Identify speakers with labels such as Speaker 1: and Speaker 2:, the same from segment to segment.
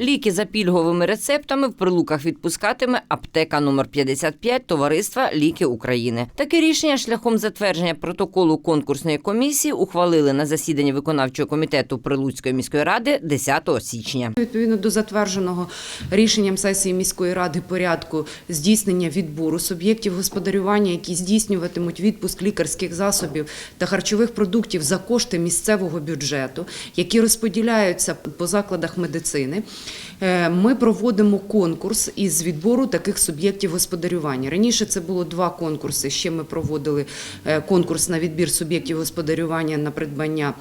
Speaker 1: Ліки за пільговими рецептами в прилуках відпускатиме аптека номер 55 товариства Ліки України. Таке рішення шляхом затвердження протоколу конкурсної комісії ухвалили на засіданні виконавчого комітету Прилуцької міської ради 10 січня.
Speaker 2: Відповідно до затвердженого рішенням сесії міської ради порядку здійснення відбору суб'єктів господарювання, які здійснюватимуть відпуск лікарських засобів та харчових продуктів за кошти місцевого бюджету, які розподіляються по закладах медицини. Е, Ми проводимо конкурс із відбору таких суб'єктів господарювання. Раніше це було два конкурси. Ще ми проводили е, конкурс на відбір суб'єктів господарювання на придбання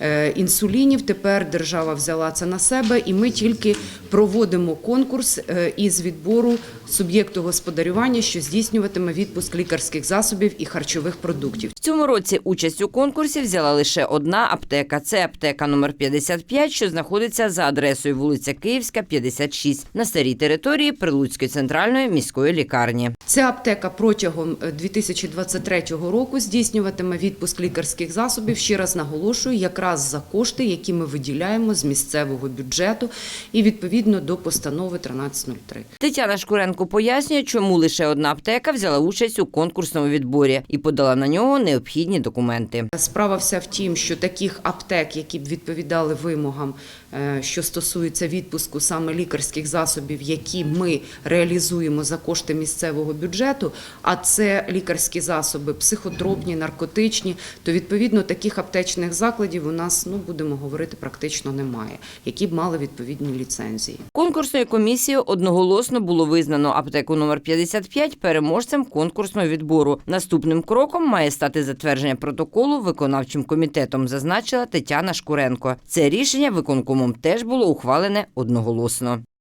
Speaker 2: е, інсулінів. Тепер держава взяла це на себе, і ми тільки проводимо конкурс із відбору суб'єкту господарювання, що здійснюватиме відпуск лікарських засобів і харчових продуктів.
Speaker 1: Цьому році участь у конкурсі взяла лише одна аптека. Це аптека номер 55, що знаходиться за адресою вулиця Київська, 56, на старій території Прилуцької центральної міської лікарні.
Speaker 2: Ця аптека протягом е, 2023 року здійснюватиме відпуск лікарських засобів. Ще раз наголошую, якраз за кошти, які ми виділяємо з місцевого бюджету і відповідно до постанови 1303.
Speaker 1: Тетяна Шкуренко пояснює, чому лише одна аптека взяла участь у конкурсному відборі і подала на нього необхідні документи.
Speaker 2: Справа вся в тім, що таких аптек, які б відповідали вимогам, е, що стосується відпуску саме лікарських засобів, які ми реалізуємо за кошти місцевого бюджету, а це лікарські засоби психотропні, наркотичні, то відповідно таких аптечних закладів у нас, ну будемо говорити, практично немає, які б мали відповідні ліцензії.
Speaker 1: Конкурсною комісією одноголосно було визнано аптеку номер 55 переможцем конкурсного відбору. Наступним кроком має стати затвердження протоколу виконавчим комітетом, зазначила Тетяна Шкуренко. Це рішення виконкомом теж було ухвалене одноголосно.